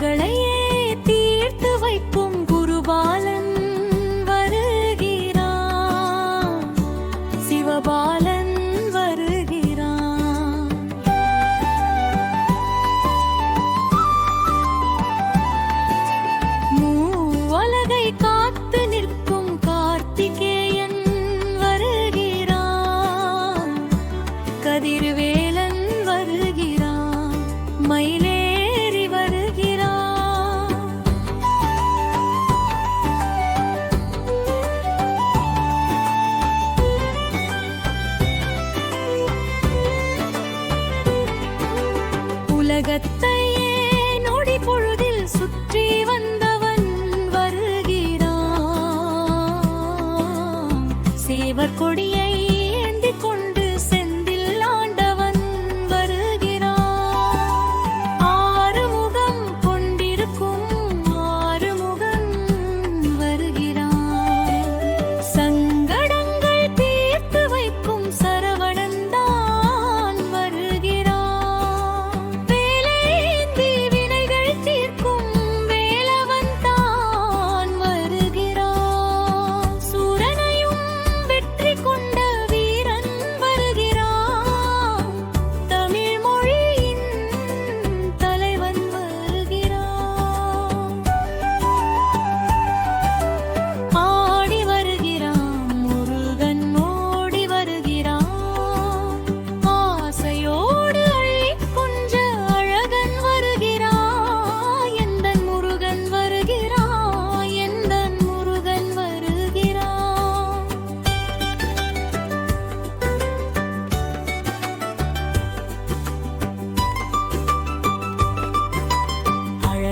கைகளை உலகத்தையே நொடி பொழுதில் சுற்றி வந்தவன் வருகிறான்? சேவர் கொடியை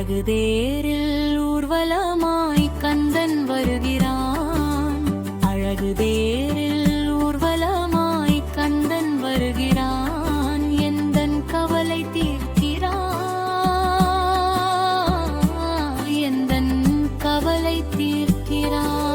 அழகுதேரில் ஊர்வலமாய் கந்தன் வருகிறான். அழகுதேரில் ஊர்வலமாய் கந்தன் வருகிறான். எந்த கவலை தீர்க்கிறான்? எந்த கவலை தீர்க்கிறான்?